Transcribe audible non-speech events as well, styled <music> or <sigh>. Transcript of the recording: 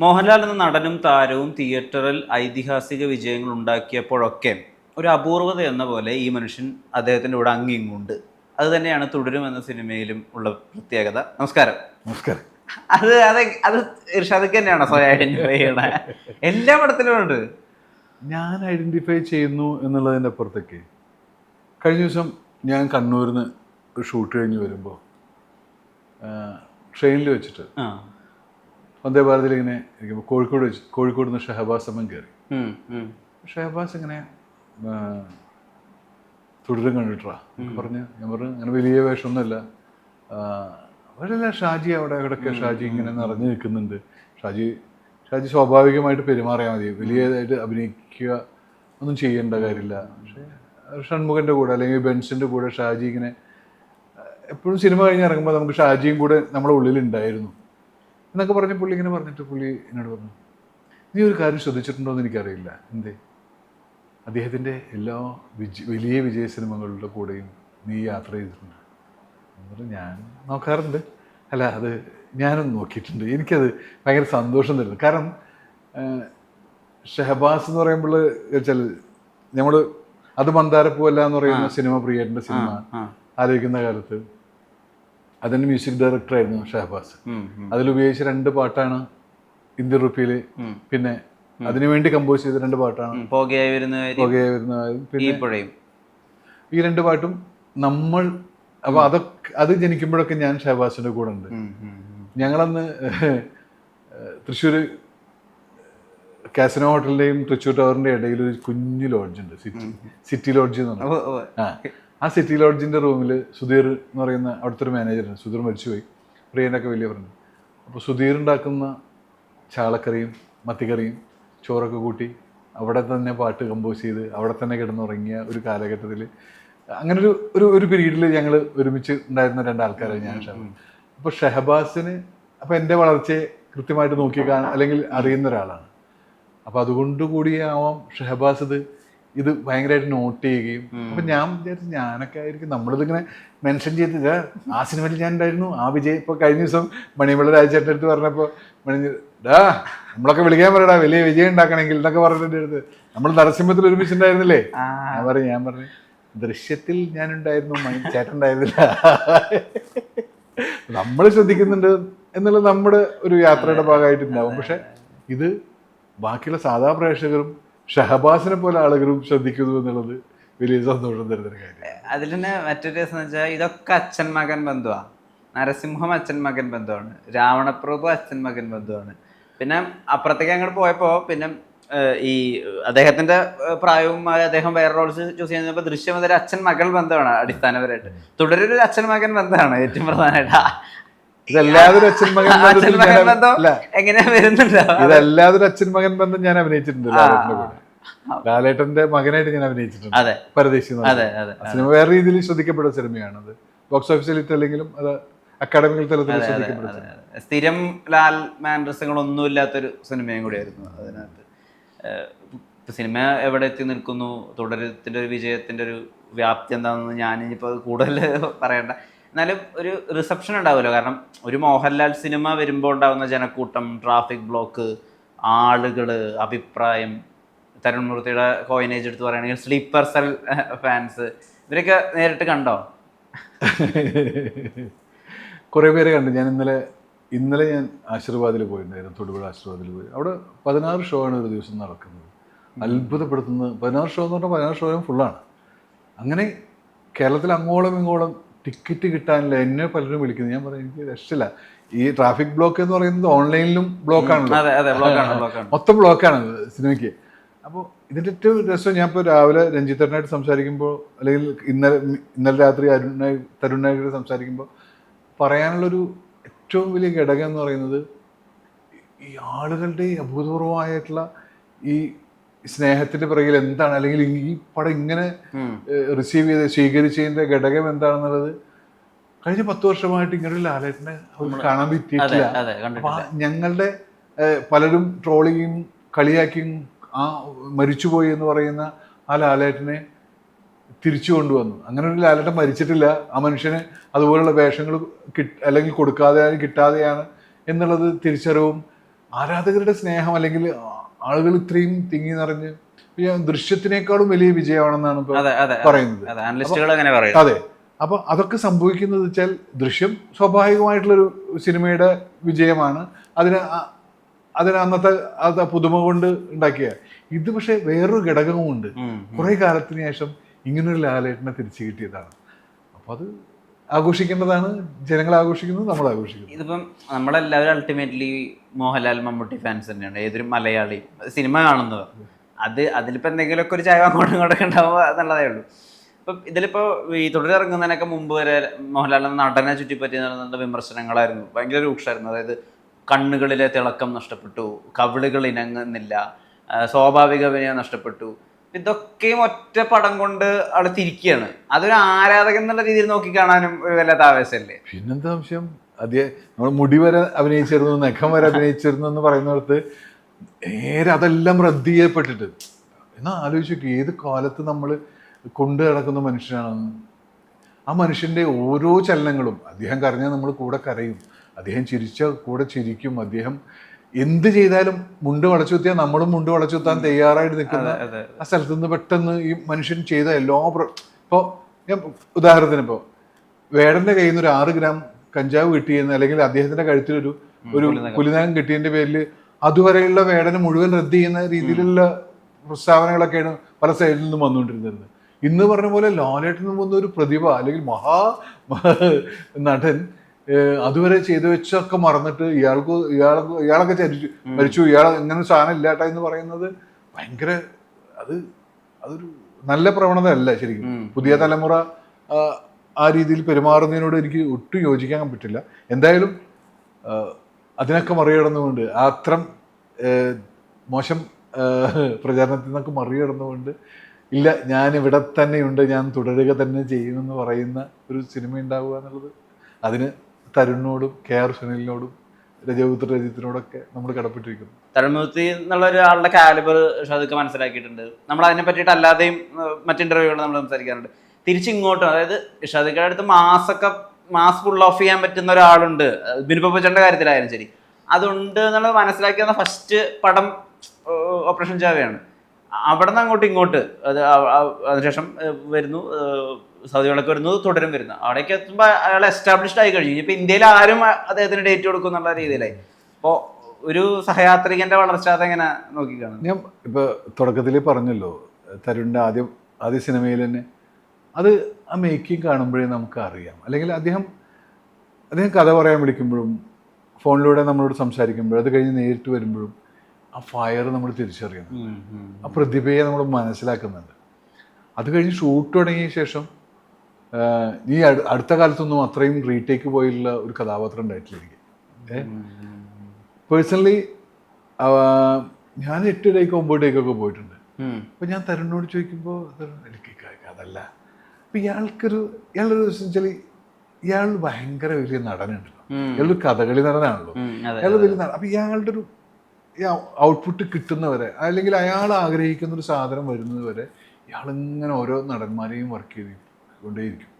മോഹൻലാൽ എന്ന നടനും താരവും തിയേറ്ററിൽ ഐതിഹാസിക വിജയങ്ങൾ ഉണ്ടാക്കിയപ്പോഴൊക്കെ ഒരു അപൂർവത എന്ന പോലെ ഈ മനുഷ്യൻ അദ്ദേഹത്തിന്റെ കൂടെ അങ്ങിങ്ങുണ്ട് അത് തന്നെയാണ് തുടരും എന്ന സിനിമയിലും ഉള്ള പ്രത്യേകത. നമസ്കാരം. നമസ്കാരം. അത് അത് അത് ഇർഷാദക്ക് തന്നെയാണോ സ്വയം ഐഡന്റിഫൈ ചെയ്യണ? എല്ലാ പടത്തിലും ഉണ്ട്. ഞാൻ ഐഡന്റിഫൈ ചെയ്യുന്നു എന്നുള്ളതിന്റെ അപ്പുറത്തേക്ക്. കഴിഞ്ഞ ദിവസം ഞാൻ കണ്ണൂരിൽ നിന്ന് ഷൂട്ട് കഴിഞ്ഞ് വരുമ്പോൾ ട്രെയിനിൽ വെച്ചിട്ട് വന്ദേ ഭാരതിൽ ഇങ്ങനെ ഇരിക്കുമ്പോൾ കോഴിക്കോട് വെച്ച് കോഴിക്കോട് നിന്ന് ഷഹബാസ് അമ്മൻ കയറി. ഷഹബാസ് ഇങ്ങനെ തുടരും കണ്ടിട്ടാ പറഞ്ഞ്. ഞാൻ പറഞ്ഞു അങ്ങനെ വലിയ വേഷമൊന്നുമല്ല. അവരല്ല ഷാജി അവിടെ അവിടെയൊക്കെ ഷാജി ഇങ്ങനെ നിറഞ്ഞു നിൽക്കുന്നുണ്ട്. ഷാജി ഷാജി സ്വാഭാവികമായിട്ട് പെരുമാറിയാൽ മതി. വലിയതായിട്ട് അഭിനയിക്കുക ഒന്നും ചെയ്യേണ്ട കാര്യമില്ല. പക്ഷേ ഷൺമുഖന്റെ കൂടെ അല്ലെങ്കിൽ ബെൻസിന്റെ കൂടെ ഷാജി ഇങ്ങനെ എപ്പോഴും സിനിമ കഴിഞ്ഞ് ഇറങ്ങുമ്പോൾ നമുക്ക് ഷാജിയും കൂടെ നമ്മുടെ ഉള്ളിലുണ്ടായിരുന്നു. എന്നൊക്കെ പറഞ്ഞ് പുള്ളി ഇങ്ങനെ പറഞ്ഞിട്ട് പുള്ളി എന്നോട് പറഞ്ഞു നീ ഒരു കാര്യം ശ്രദ്ധിച്ചിട്ടുണ്ടോ എന്ന് എനിക്കറിയില്ല. എന്തേ? അദ്ദേഹത്തിന്റെ എല്ലാ വിജ വലിയ വിജയ സിനിമകളുടെ കൂടെയും നീ യാത്ര ചെയ്തിട്ടുണ്ട്. എന്നിട്ട് ഞാൻ നോക്കാറുണ്ട്. അല്ല അത് ഞാനൊന്ന് നോക്കിയിട്ടുണ്ട്. എനിക്കത് ഭയങ്കര സന്തോഷം തരുന്നു. കാരണം ഷഹബാസ് എന്ന് പറയുമ്പോൾ വെച്ചാൽ നമ്മൾ അത് മന്ദാരപ്പൂവല്ല എന്ന് പറയുന്ന സിനിമ പ്രിയന്റെ സിനിമ. ആലോചിക്കുന്ന കാലത്ത് അതിന്റെ മ്യൂസിക് ഡയറക്ടർ ആയിരുന്നു ഷഹബാസ്. അതിൽ ഉപയോഗിച്ച അതിലുപയോഗിച്ച രണ്ട് പാട്ടാണ് ഇന്ത്യൻ റുപ്പിയിൽ. പിന്നെ അതിനുവേണ്ടി കമ്പോസ് ചെയ്ത രണ്ട് പാട്ടാണ് പോകയായി വരുന്ന പിന്നെ ഈ രണ്ട് പാട്ടും നമ്മൾ അപ്പൊ അതൊക്കെ അത് ജനിക്കുമ്പോഴൊക്കെ ഞാൻ ഷഹബാസിന്റെ കൂടെ ഉണ്ട്. ഞങ്ങളന്ന് തൃശ്ശൂര് കാസിനോ ഹോട്ടലിന്റെയും തൃശ്ശൂർ ടവറിന്റെ ഇടയിൽ ഒരു കുഞ്ഞു ലോഡ്ജ് ഉണ്ട്. സിറ്റി സിറ്റി ലോഡ്ജ് എന്ന് പറഞ്ഞു. ആ. ആ സിറ്റി ലോഡ്ജിന്റെ റൂമിൽ സുധീർ എന്ന് പറയുന്ന അവിടുത്തെ ഒരു മാനേജറുണ്ട് സുധീർ മരിച്ചുപോയി. പ്രിയന്റെ ഒക്കെ വലിയ പറഞ്ഞു അപ്പോൾ സുധീർ ഉണ്ടാക്കുന്ന ചാളക്കറിയും മത്തിക്കറിയും ചോറൊക്കെ കൂട്ടി അവിടെ തന്നെ പാട്ട് കമ്പോസ് ചെയ്ത് അവിടെ തന്നെ കിടന്നുറങ്ങിയ ഒരു കാലഘട്ടത്തിൽ അങ്ങനെ ഒരു ഒരു ഒരു പീരീഡിൽ ഞങ്ങൾ ഒരുമിച്ച് ഉണ്ടായിരുന്ന രണ്ടാൾക്കാരാണ് ഞാൻ അപ്പോൾ ഷഹബാസിന് അപ്പോൾ എന്റെ വളർച്ചയെ കൃത്യമായിട്ട് നോക്കി കാണാൻ അല്ലെങ്കിൽ അറിയുന്ന ഒരാളാണ്. അപ്പോൾ അതുകൊണ്ട് കൂടിയാവാം ഷഹബാസ് ഇത് ഇത് ഭയങ്കരമായിട്ട് നോട്ട് ചെയ്യുകയും. അപ്പൊ ഞാൻ വിചാരിച്ചു ഞാനൊക്കെ ആയിരിക്കും നമ്മളിതിങ്ങനെ മെൻഷൻ ചെയ്ത് ആ സിനിമയിൽ ഞാൻ ഉണ്ടായിരുന്നു. ആ വിജയ് ഇപ്പൊ കഴിഞ്ഞ ദിവസം മണിമുള്ള രാജേട്ടന്റെ അടുത്ത് പറഞ്ഞപ്പോ മണി ഡാ നമ്മളൊക്കെ വിളിക്കാൻ പറയടാ വലിയ വിജയം ഉണ്ടാക്കണമെങ്കിൽ എന്നൊക്കെ പറഞ്ഞിട്ട് അടുത്ത്. നമ്മൾ നരസിംഹത്തിൽ ഒരുമിച്ചുണ്ടായിരുന്നില്ലേ? ആ. ഞാൻ പറഞ്ഞു ഞാൻ പറഞ്ഞു ദൃശ്യത്തിൽ ഞാൻ ഉണ്ടായിരുന്നു മണി ചേട്ടൻ ഉണ്ടായിരുന്നില്ല. നമ്മൾ ശ്രദ്ധിക്കുന്നുണ്ട് എന്നുള്ള നമ്മുടെ ഒരു യാത്രയുടെ ഭാഗമായിട്ടുണ്ടാവും. പക്ഷെ ഇത് ബാക്കിയുള്ള സാധാ പ്രേക്ഷകരും ഷഹബാസിനെ പോലെ ആളുകളും ശ്രദ്ധിക്കുന്നു എന്നുള്ളത് വലിയ സന്തോഷം തരുന്നൊരു കാര്യം. അതിൽ തന്നെ മറ്റൊരു രസം വെച്ചാൽ ഇതൊക്കെ അച്ഛൻ മകൻ ബന്ധുവാ. നരസിംഹം അച്ഛൻ മകൻ ബന്ധുവാണ്. രാവണപ്രഭു അച്ഛൻ മകൻ ബന്ധുവാണ്. പിന്നെ അപ്പുറത്തേക്ക് അങ്ങോട്ട് പോയപ്പോൾ പിന്നെ ഈ അദ്ദേഹത്തിന്റെ പ്രായവും പ്രായവുമായി അദ്ദേഹം വേറെ റോൾസ് ചൂസ് ചെയ്യുന്നപ്പോൾ ദൃശ്യം അതൊരു അച്ഛൻ മകൾ ബന്ധമാണ് അടിസ്ഥാനപരമായിട്ട്. തുടരൊരു അച്ഛൻ മകൻ ബന്ധമാണ് ഏറ്റവും പ്രധാനമായിട്ട്. ഇതെല്ലാതൊരു അച്ഛൻ മകൻ അച്ഛൻ മകൻ ബന്ധം അല്ല. വരുന്നുണ്ടാവും വരുന്നുണ്ടോ ഇതെല്ലാതൊരു അച്ഛൻ മകൻ ബന്ധം ഞാൻ അഭിനയിച്ചിട്ടുണ്ട് ലാലേട്ടന്റെ. മകനായിട്ട് ഞാൻ അഭിനയിച്ചിട്ടുണ്ട്. അതെ. പരദേശി അതെ അതെ സിനിമ വേറെ രീതിയിൽ ശ്രദ്ധിക്കപ്പെട്ട അത്. ബോക്സ് ഓഫീസിൽ ഇല്ലെങ്കിലും അത് അക്കാഡമിക് തലത്തിൽ. സ്ഥിരം ലാൽ മാൻഡ്രസങ്ങളൊന്നും ഇല്ലാത്തൊരു സിനിമയും കൂടിയായിരുന്നു അതിനകത്ത്. സിനിമ എവിടെ എത്തി നിൽക്കുന്നു? തുടരത്തിന്റെ ഒരു വിജയത്തിന്റെ ഒരു വ്യാപ്തി എന്താണെന്ന് ഞാൻ ഇനിയിപ്പോൾ കൂടുതൽ പറയണ്ട. എന്നാലും ഒരു റിസപ്ഷൻ ഉണ്ടാവുമല്ലോ. കാരണം ഒരു മോഹൻലാൽ സിനിമ വരുമ്പോൾ ഉണ്ടാകുന്ന ജനക്കൂട്ടം ട്രാഫിക് ബ്ലോക്ക് ആളുകൾ അഭിപ്രായം തരുൺ മൂർത്തിയുടെ കോയിനേജ് എടുത്ത് പറയുകയാണെങ്കിൽ സ്ലീപ്പർ സെൽ ഫാൻസ് ഇവരൊക്കെ നേരിട്ട് കണ്ടോ? <laughs> കുറേ പേര് കണ്ടു. ഞാൻ ഇന്നലെ ഇന്നലെ ഞാൻ ആശീർവാദിൽ പോയിട്ടുണ്ടായിരുന്നു. തൊടുപുഴ ആശീർവാദിൽ പോയി. അവിടെ പതിനാറ് ഷോ ആണ് ഒരു ദിവസം നടക്കുന്നത്. അത്ഭുതപ്പെടുത്തുന്ന പതിനാറ് ഷോ എന്ന് പറഞ്ഞാൽ പതിനാറ് ഷോയും ഫുള്ളാണ് അങ്ങനെ കേരളത്തിൽ അങ്ങോളം ഇങ്ങോളം ടിക്കറ്റ് കിട്ടാനില്ല. എന്നെ പലരും വിളിക്കുന്നത് ഞാൻ പറയും എനിക്ക് രക്ഷയില്ല. ഈ ട്രാഫിക് ബ്ലോക്ക് എന്ന് പറയുന്നത് ഓൺലൈനിലും ബ്ലോക്ക് ആണല്ലോ. അതെ അതെ ബ്ലോക്കാണ് ബ്ലോക്കാണ് <laughs> മൊത്തം ബ്ലോക്കാണ് സിനിമയ്ക്ക്. അപ്പോൾ ഇതിന്റെ ഏറ്റവും രസം ഞാൻ ഇപ്പോൾ രാവിലെ രഞ്ജിത്തരനായിട്ട് സംസാരിക്കുമ്പോൾ അല്ലെങ്കിൽ ഇന്നലെ ഇന്നലെ രാത്രി അരുണായി തരുണായിട്ട് സംസാരിക്കുമ്പോൾ പറയാനുള്ളൊരു ഏറ്റവും വലിയ ഘടകം എന്ന് പറയുന്നത് ഈ ആളുകളുടെ ഈ അഭൂതപൂർവമായിട്ടുള്ള ഈ സ്നേഹത്തിന്റെ പിറകിൽ എന്താണ്? അല്ലെങ്കിൽ ഈ പടം ഇങ്ങനെ റിസീവ് ചെയ്ത് സ്വീകരിച്ചതിന്റെ ഘടകം എന്താണെന്നുള്ളത് കഴിഞ്ഞ പത്ത് വർഷമായിട്ട് ഇങ്ങനെ ലാലേട്ടനെ കാണാൻ പറ്റിയിട്ടില്ല. ഞങ്ങളുടെ പലരും ട്രോളിയും കളിയാക്കിയും ആ മരിച്ചുപോയി എന്ന് പറയുന്ന ആ ലാലേട്ടനെ തിരിച്ചു കൊണ്ടുവന്നു. അങ്ങനെ ഒരു ലാലേട്ടൻ മരിച്ചിട്ടില്ല. ആ മനുഷ്യന് അതുപോലുള്ള വേഷങ്ങൾ കിട്ട അല്ലെങ്കിൽ കൊടുക്കാതെ കിട്ടാതെയാണ് എന്നുള്ളത് തിരിച്ചറിവും ആരാധകരുടെ സ്നേഹം അല്ലെങ്കിൽ ആളുകൾ ഇത്രയും തിങ്ങി നിറഞ്ഞ് ദൃശ്യത്തിനേക്കാളും വലിയ വിജയമാണെന്നാണ് പറയുന്നത്. അതെ അപ്പൊ അതൊക്കെ സംഭവിക്കുന്നത് വെച്ചാൽ ദൃശ്യം സ്വാഭാവികമായിട്ടുള്ളൊരു സിനിമയുടെ വിജയമാണ്. അതിന് അതിന് അന്നത്തെ അത് പുതുമ കൊണ്ട് ഉണ്ടാക്കിയ. ഇത് പക്ഷെ വേറൊരു ഘടകവുമുണ്ട്. ഉണ്ട് കുറെ കാലത്തിന് ശേഷം ഇങ്ങനൊരു ലാലേട്ടനെ തിരിച്ചു കിട്ടിയതാണ്. അപ്പൊ അത് ആഘോഷിക്കേണ്ടതാണ്. ജനങ്ങൾ ആഘോഷിക്കുന്നത് നമ്മൾ ആഘോഷിക്കുന്നു. ഇതിപ്പം നമ്മളെല്ലാവരും അൾട്ടിമേറ്റ്ലി മോഹൻലാൽ മമ്മൂട്ടി ഫാൻസ് തന്നെയാണ്. ഏതൊരു മലയാളി സിനിമ കാണുന്നത്. അത് അതിലിപ്പോൾ എന്തെങ്കിലുമൊക്കെ ഒരു ചായ അങ്ങോട്ടും ഇങ്ങോട്ടൊക്കെ ഉണ്ടാവുക എന്നുള്ളതേ ഉള്ളൂ. ഇപ്പം ഇതിലിപ്പോൾ ഈ തുടരിറങ്ങുന്നതിനൊക്കെ മുമ്പ് വരെ മോഹൻലാലിന്റെ നടനെ ചുറ്റിപ്പറ്റി നടന്ന വിമർശനങ്ങളായിരുന്നു. ഭയങ്കര രൂക്ഷമായിരുന്നു. അതായത് കണ്ണുകളിലെ തിളക്കം നഷ്ടപ്പെട്ടു കവിളുകൾ ഇനങ്ങുന്നില്ല സ്വാഭാവിക വിനയം നഷ്ടപ്പെട്ടു. ഇതൊക്കെയും ഒറ്റ പടം കൊണ്ട് അവിടെ തിരിക്കുകയാണ്. അതൊരു ആരാധകൻ എന്നുള്ള രീതിയിൽ നോക്കി കാണാനും ഒരു വല്ലാത്ത ആവേശമല്ലേ പിന്നെന്താ സംശയം? അതേ നമ്മൾ മുടി വരെ അഭിനയിച്ചിരുന്നു നഖം വരെ അഭിനയിച്ചിരുന്നു എന്ന് പറയുന്നിടത്ത് നേരെ അതെല്ലാം റദ്ദ് ചെയ്യപ്പെട്ടിട്ട്. എന്നാ ആലോചിച്ചു ഏത് കാലത്ത് നമ്മൾ കൊണ്ടു കിടക്കുന്ന മനുഷ്യനാണെന്ന്. ആ മനുഷ്യന്റെ ഓരോ ചലനങ്ങളും അദ്ദേഹം കരഞ്ഞാൽ നമ്മൾ കൂടെ കരയും. അദ്ദേഹം ചിരിച്ച കൂടെ ചിരിക്കും അദ്ദേഹം എന്ത് ചെയ്താലും മുണ്ട് വളച്ചുകുത്തിയാൽ നമ്മളും മുണ്ട് വളച്ചുകുത്താൻ തയ്യാറായിട്ട് നിൽക്കുന്ന ആ സ്ഥലത്ത് നിന്ന് പെട്ടെന്ന് ഈ മനുഷ്യൻ ചെയ്ത എല്ലാ ഇപ്പോൾ ഞാൻ ഉദാഹരണത്തിന് ഇപ്പോൾ വേടന്റെ കയ്യിൽ നിന്ന് ഒരു ആറ് ഗ്രാം കഞ്ചാവ് കിട്ടിയെന്ന് അല്ലെങ്കിൽ അദ്ദേഹത്തിന്റെ കഴുത്തിലൊരു ഒരു ഒരു പുലിനകം. കിട്ടിയതിന്റെ പേരിൽ അതുവരെയുള്ള വേടനെ മുഴുവൻ റദ്ദ് ചെയ്യുന്ന രീതിയിലുള്ള പ്രസ്താവനകളൊക്കെയാണ് പല സൈഡിൽ നിന്നും വന്നുകൊണ്ടിരുന്നത്. ഇന്ന് പറഞ്ഞ പോലെ ലാലേട്ടൻ മുമ്പ് ഒരു പ്രതിഭ അല്ലെങ്കിൽ മഹാ നടൻ അതുവരെ ചെയ്തു വെച്ചൊക്കെ മറന്നിട്ട് ഇയാൾക്ക് ഇയാൾക്ക് ഇയാളൊക്കെ ചരിച്ചു മരിച്ചു. ഇയാൾ ഇങ്ങനെ സാധനം ഇല്ലാട്ട എന്ന് പറയുന്നത് ഭയങ്കര അത് അതൊരു നല്ല പ്രവണത അല്ല ശരിക്കും പുതിയ തലമുറ ആ, രീതിയിൽ പെരുമാറുന്നതിനോട് എനിക്ക് ഒട്ടും യോജിക്കാൻ പറ്റില്ല. എന്തായാലും അതിനൊക്കെ മറികടന്നുകൊണ്ട് ആ അത്രം മോശം പ്രചാരണത്തിൽ നിന്നൊക്കെ മറികടന്നുകൊണ്ട് ഇല്ല ഞാൻ ഇവിടെ തന്നെയുണ്ട് ഞാൻ തുടരുക തന്നെ ചെയ്യുമെന്ന് പറയുന്ന ഒരു സിനിമ ഉണ്ടാവുക എന്നുള്ളത് അതിന് തരുണിനോടും കെ ആർ സുനിലിനോടും രജപുത്ര രജിത്തിനോടൊക്കെ നമ്മൾ കടപ്പെട്ടിരിക്കുന്നു. തഴമുത്തി എന്നുള്ള ഒരാളുടെ കാലിബർ ഷാദുക്ക് മനസ്സിലാക്കിയിട്ടുണ്ട്. നമ്മൾ അതിനെ പറ്റിയിട്ട് അല്ലാതെയും മറ്റു ഇന്റർവ്യൂകൾ നമ്മൾ സംസാരിക്കാറുണ്ട്. തിരിച്ചിങ്ങോട്ടും അതായത് ഷാദുക്കയുടെ അടുത്ത് മാസൊക്കെ മാസ് ഫുൾ ഓഫ് ചെയ്യാൻ പറ്റുന്ന ഒരാളുണ്ട്. ബിനുപ്പച്ചന്റെ കാര്യത്തിലായാലും ശരി. അതുണ്ട് എന്നുള്ളത് മനസ്സിലാക്കി വന്ന ഫസ്റ്റ് പടം ഓപ്പറേഷൻ ചാവയാണ്. അവിടെ നിന്ന് അങ്ങോട്ട് ഇങ്ങോട്ട് അത് അതിനുശേഷം വരുന്നു. സൗദികളൊക്കെ വരുന്നത് തുടരും വരുന്നത് അവിടേക്ക് എത്തുമ്പോൾ അയാൾ എസ്റ്റാബ്ലിഷ്ഡ് ആയി കഴിഞ്ഞു. ഇപ്പം ഇന്ത്യയിൽ ആരും അദ്ദേഹത്തിന് ഡേറ്റ് കൊടുക്കും എന്നുള്ള രീതിയിലായി. അപ്പോൾ ഒരു സഹയാത്രികന്റെ വളർച്ച അതെങ്ങനെ നോക്കിക്കാണും? ഞാൻ ഇപ്പോൾ തുടക്കത്തിൽ പറഞ്ഞല്ലോ തരുണിന്റെ ആദ്യം ആദ്യ സിനിമയിൽ തന്നെ അത് ആ മേക്കിംഗ് കാണുമ്പോഴേ നമുക്ക് അറിയാം അല്ലെങ്കിൽ അദ്ദേഹം അദ്ദേഹം കഥ പറയാൻ വിളിക്കുമ്പോഴും ഫോണിലൂടെ നമ്മളോട് സംസാരിക്കുമ്പോഴും അത് കഴിഞ്ഞ് നേരിട്ട് വരുമ്പോഴും ആ ഫയർ നമ്മൾ തിരിച്ചറിയുന്നു ആ പ്രതിഭയെ നമ്മൾ മനസ്സിലാക്കുന്നുണ്ട്. അത് കഴിഞ്ഞ് ഷൂട്ട് തുടങ്ങിയ ശേഷം ഈ അടുത്ത കാലത്തൊന്നും അത്രയും റീടേക്ക് പോയുള്ള ഒരു കഥാപാത്രം ഉണ്ടായിട്ടില്ല എനിക്ക്. പേഴ്സണലി ഞാൻ എട്ട് ഡേക്ക് ഒമ്പത് ഡേക്കൊക്കെ പോയിട്ടുണ്ട്. അപ്പൊ ഞാൻ തരുണിനോട് ചോദിക്കുമ്പോൾ എനിക്ക് അതല്ല. അപ്പൊ ഇയാൾക്കൊരു ഇയാളൊരു വെച്ചാൽ ഇയാൾ ഭയങ്കര വലിയ നടനുണ്ടല്ലോ ഇയാളൊരു കഥകളി നടനാണല്ലോ. അയാൾ വലിയ നടൻ അപ്പൊ ഇയാളുടെ ഒരു ഔട്ട്പുട്ട് കിട്ടുന്നവരെ അല്ലെങ്കിൽ അയാൾ ആഗ്രഹിക്കുന്ന ഒരു സാധനം വരുന്നത് വരെ ഇയാൾ ഇങ്ങനെ ഓരോ നടന്മാരെയും വർക്ക് ചെയ്ത് കൊണ്ടേയിരിക്കും.